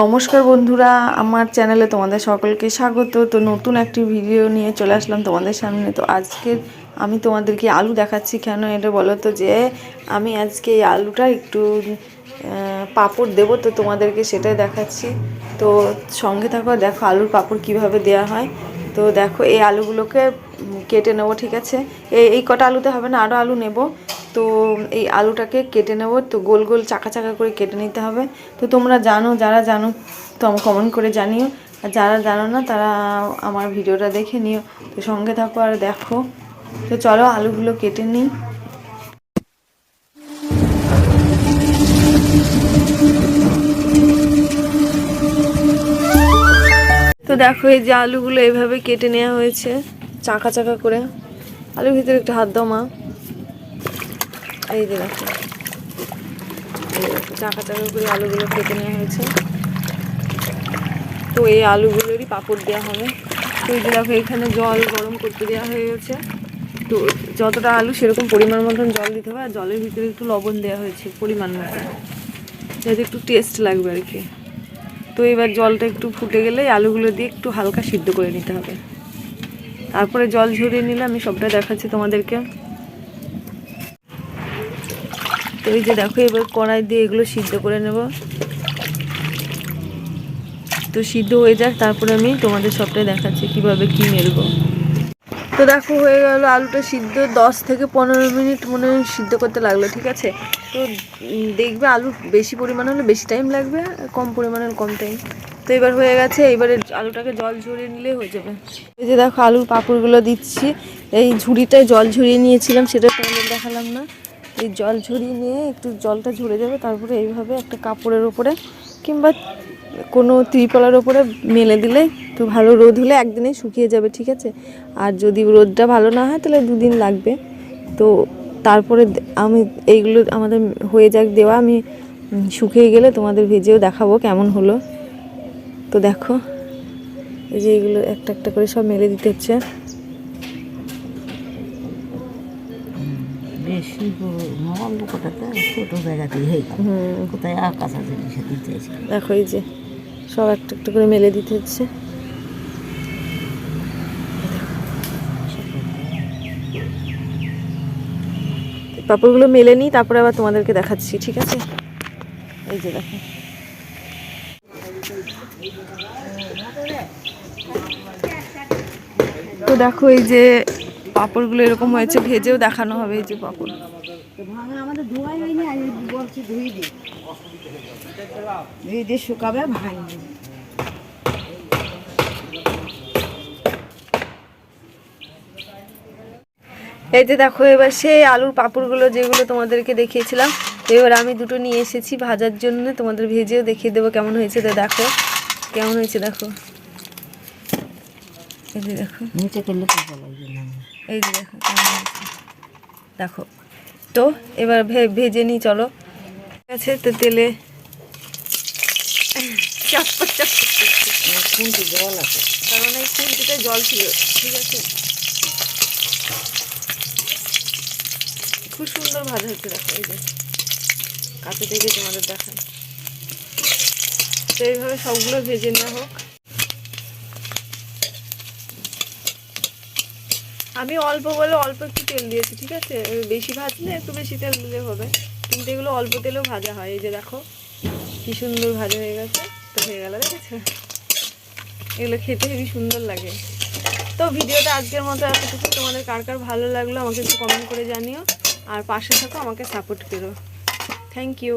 নমস্কার বন্ধুরা, আমার চ্যানেলে তোমাদের সকলকে স্বাগত। তো নতুন একটি ভিডিও নিয়ে চলে আসলাম তোমাদের সামনে। তো আজকে আমি তোমাদেরকে আলু দেখাচ্ছি কেন এটা বলো তো যে, আমি আজকে এই আলুটা একটু পাপড় দেবো তো তোমাদেরকে সেটাই দেখাচ্ছি। তো সঙ্গে থাকো, দেখো আলুর পাঁপড় কীভাবে দেওয়া হয়। তো দেখো এই আলুগুলোকে কেটে নেব, ঠিক আছে? এই এই কটা আলুতে হবে না? আরও আলু নেব। তো এই আলুটাকে কেটে নেব। তো গোল গোল চাকা চাকা করে কেটে নিতে হবে। তো তোমরা জানো, যারা জানো, তো কমেন্ট করে জানিও। আর যারা জানো না, তারা আমার ভিডিওটা দেখে নিও। তো সঙ্গে থাকো আর দেখো। তো চলো আলুগুলো কেটে নিই। তো দেখো, এই যে আলুগুলো এভাবে কেটে নেওয়া হয়েছে, চাকা চাকা করে। আলুর ভিতরে একটু হাত দাও মা। এই যে দেখো। চাকা চাকা করে আলুগুলো কেটে নেওয়া হয়েছে। তো এই আলুগুলোরই পাঁপড় দেওয়া হবে। তো এই যে দেখো, এখানে জল গরম করতে দেওয়া হয়ে গেছে। তো যতটা আলু সেরকম পরিমাণ মতন জল দিতে হবে, আর জলের ভিতরে একটু লবণ দেওয়া হয়েছে, পরিমাণ মতন। যাতে একটু টেস্ট লাগবে আর কি। তো এবার জলটা একটু ফুটে গেলে আলুগুলো দিয়ে একটু হালকা সিদ্ধ করে নিতে হবে। তারপরে জল ঝরিয়ে নিলে আমি সবটা দেখাচ্ছি তোমাদেরকে। তো এই যে দেখো, এবার কড়াই দিয়ে এগুলো সিদ্ধ করে নেব। তো সিদ্ধ হয়ে যাক, তারপরে আমি তোমাদের সবটাই দেখাচ্ছি, কীভাবে কি মেলবো তো দেখো, হয়ে গেল আলুটা সিদ্ধ, দশ থেকে পনেরো মিনিট মনে সিদ্ধ করতে লাগল, ঠিক আছে? তো দেখবে আলু বেশি পরিমাণ হলে বেশি টাইম লাগবে, কম পরিমাণ হলে কম টাইম তো এবার হয়ে গেছে, এবারে আলুটাকে জল ঝরিয়ে নিলেই হয়ে যাবে। এই যে দেখো, আলুর পাঁপড়গুলো দিচ্ছি। এই ঝুড়িটায় জল ঝরিয়ে নিয়েছিলাম, সেটা তোমাদের দেখালাম না। এই জল ঝরিয়ে নিয়ে একটু জলটা ঝরে যাবে, তারপরে এইভাবে একটা কাপড়ের ওপরে কিংবা কোনো ত্রিপলার ওপরে মেলে দিলে তো ভালো রোদ হলে একদিনেই শুকিয়ে যাবে, ঠিক আছে? আর যদি রোদটা ভালো না হয় তাহলে দুদিন লাগবে। তো তারপরে আমি এইগুলো আমাদের হয়ে যাক দেওয়া, আমি শুকিয়ে গেলে তোমাদের ভেজেও দেখাবো কেমন হলো। তো দেখো, এই যে এগুলো একটা একটা করে সব মেলে দিতে হচ্ছে। বেশি অল্প কোটাতে ছোট জায়গাতেই হয়ে গেল হুম। কোথায় জিনিস দিতে দেখো এই যে সব একটা একটা করে মেলে দিতে হচ্ছে। পাপড়গুলো মেলে নিই তারপরে আবার তোমাদেরকে দেখাচ্ছি ঠিক আছে? এই যে দেখো। তো দেখো এই যে পাপড়গুলো এরকম হয়েছে, ভেজেও দেখানো হবে এই যে পাপড়। এই যে দেখো, এবার সেই আলুর পাঁপড়গুলো যেগুলো তোমাদেরকে দেখিয়েছিলাম, এবার আমি দুটো নিয়ে এসেছি ভাজার জন্য। তোমাদের ভেজেও দেখিয়ে দেবো কেমন হয়েছে। তো দেখো, কেমন হয়েছে দেখো। এই যে দেখো। নিচে করলে তো এই যে দেখো দেখো তো এবার ভেজে নিই চলো। ঠিক আছে তো তেলে চটপট চটপট করছে। জল আছে। কারণ এই খুন্তিতে জল ছিল ঠিক আছে? খুব সুন্দর ভাজা হচ্ছে দেখো এই যে। কাছে থেকে তোমাদের দেখায় তো এইভাবে সবগুলো ভেজে নেওয়া হোক। আমি অল্প বলে অল্প একটু তেল দিয়েছি, ঠিক আছে? বেশি ভাজলে একটু বেশি তেল দিলে হবে। কিন্তু এগুলো অল্প তেলেও ভাজা হয়। এই যে দেখো, কি সুন্দর ভাজা হয়ে গেছে। তো হয়ে গেল, দেখেছ? এগুলো খেতে হেবি সুন্দর লাগে। তো ভিডিওটা আজকের মতো এতটুকু। তোমাদের কার কার ভালো লাগল আমাকে একটু কমেন্ট করে জানিও। আর পাশে থাকো, আমাকে সাপোর্ট করো। Thank you